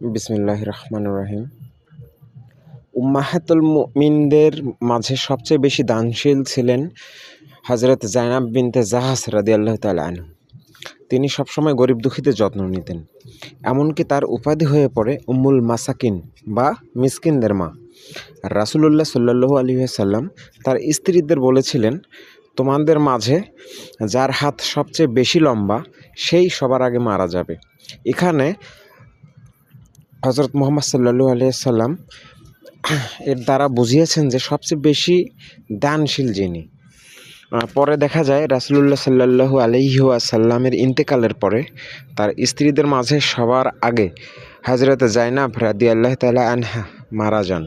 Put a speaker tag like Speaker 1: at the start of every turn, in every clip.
Speaker 1: বিসমিল্লাহ রহমান রহিম। উম্মাহাতুল মিনদের মাঝে সবচেয়ে বেশি দানশীল ছিলেন হজরত জাইনাব বিনতে জাহাজ রাদি আল্লাহ আনহু। তিনি সবসময় গরিব দুঃখীদের যত্ন নিতেন। এমনকি তার উপাধি হয়ে পড়ে উম্মুল মাসাকিন বা মিসকিনদের মা। রাসুলুল্লাহ সাল্লু আলী সাল্লাম তার স্ত্রীদের বলেছিলেন, তোমাদের মাঝে যার হাত সবচেয়ে বেশি লম্বা, সেই সবার আগে মারা যাবে। এখানে হজরত মোহাম্মদ সাল্লু আলিয়াল্লাম এর দ্বারা বুঝিয়েছেন যে সবচেয়ে বেশি দানশীল যিনি। পরে দেখা যায় রাসুলুল্লাহ সাল্লাহু আলহিহাসাল্লামের ইন্তেকালের পরে তার স্ত্রীদের মাঝে সবার আগে হজরত জাইনাব রাদি আল্লাহ তালা আনহা মারা যান।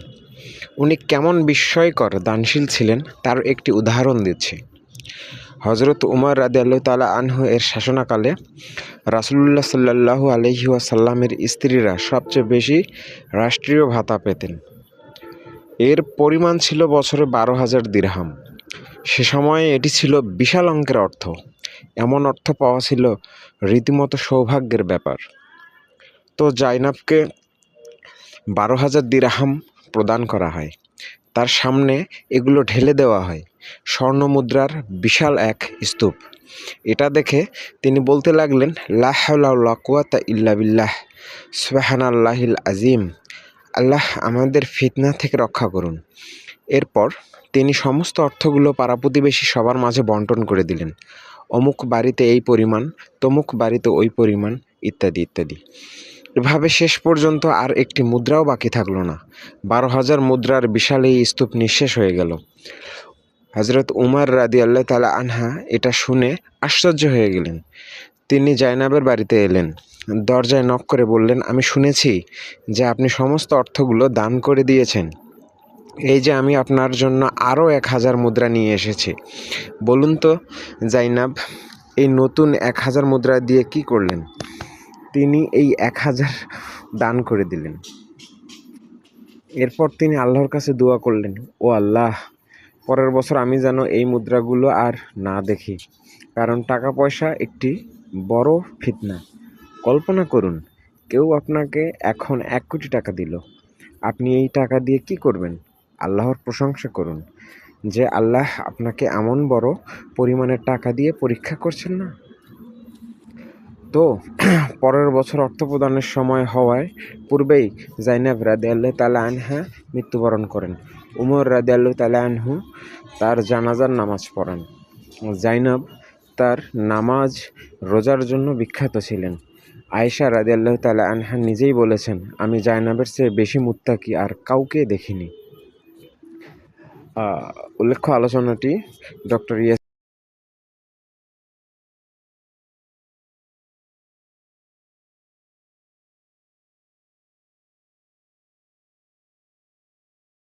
Speaker 1: উনি কেমন বিস্ময়কর দানশীল ছিলেন, তার একটি উদাহরণ দিচ্ছি। হজরত উমর রাদি আল্লাহ তালা আনহু এর শাসনাকালে রাসুলুল্লাহ সাল্লাহু আলহি আসাল্লামের স্ত্রীরা সবচেয়ে বেশি রাষ্ট্রীয় ভাতা পেতেন। এর পরিমাণ ছিল বছরে বারো হাজার দিরহাম। সে সময়ে এটি ছিল বিশাল অঙ্কের অর্থ। এমন অর্থ পাওয়া ছিল রীতিমতো সৌভাগ্যের ব্যাপার। তো জাইনাবকে বারো হাজার দিরহাম প্রদান করা হয়। তার সামনে এগুলো ঢেলে দেওয়া হয়। স্বর্ণ মুদ্রার বিশাল এক স্তূপ। এটা দেখে তিনি বলতে লাগলেন লাকুয়াতা ইল্লা বিল্লাহ আল্লাহিল আজিম আল্লাহ আমাদের ফিতনা থেকে রক্ষা করুন। এরপর তিনি সমস্ত অর্থগুলো পাড়া প্রতিবেশী সবার মাঝে বন্টন করে দিলেন। অমুক বাড়িতে এই পরিমাণ, তমুক বাড়িতে ওই পরিমাণ, ইত্যাদি ইত্যাদি। এভাবে শেষ পর্যন্ত আর একটি মুদ্রাও বাকি থাকল না। বারো হাজার মুদ্রার বিশাল এই স্তূপ নিঃশেষ হয়ে গেল। হজরত উমার রাদি আল্লাহ তালা আনহা এটা শুনে আশ্চর্য হয়ে গেলেন। তিনি জাইনাবের বাড়িতে এলেন, দরজায় নক করে বললেন, আমি শুনেছি যে আপনি সমস্ত অর্থগুলো দান করে দিয়েছেন। এই যে আমি আপনার জন্য আরও এক হাজার মুদ্রা নিয়ে এসেছি। বলুন তো জাইনাব এই নতুন এক হাজার মুদ্রা দিয়ে কি করলেন? তিনি এই এক হাজার দান করে দিলেন। এরপর তিনি আল্লাহর কাছে দোয়া করলেন, ও আল্লাহ পরের বছর আমি যেন এই মুদ্রাগুলো আর না দেখি। কারণ টাকা পয়সা একটি বড় ফিতনা। কল্পনা করুন, কেউ আপনাকে এখন এক কোটি টাকা দিল। আপনি এই টাকা দিয়ে কি করবেন? আল্লাহর প্রশংসা করুন। যে আল্লাহ আপনাকে এমন বড় পরিমাণের টাকা দিয়ে পরীক্ষা করছেন না? তো পরের বছর অর্থ প্রদানের সময় হওয়ায় পূর্বেই জাইনাব রাদে আল্লাহ তালা আনহা মৃত্যুবরণ করেন। উমর রাদে আল্লাহ তালা আনহু তার জানাজার নামাজ পড়ান। জাইনাব তার নামাজ রোজার জন্য বিখ্যাত ছিলেন। আয়েশা রাদে আল্লাহ তালা আনহা নিজেই বলেছেন, আমি জাইনাবের চেয়ে বেশি মুত্তাকি আর কাউকে দেখিনি। উল্লেখ্য আলোচনাটি ডক্টর ইয়ে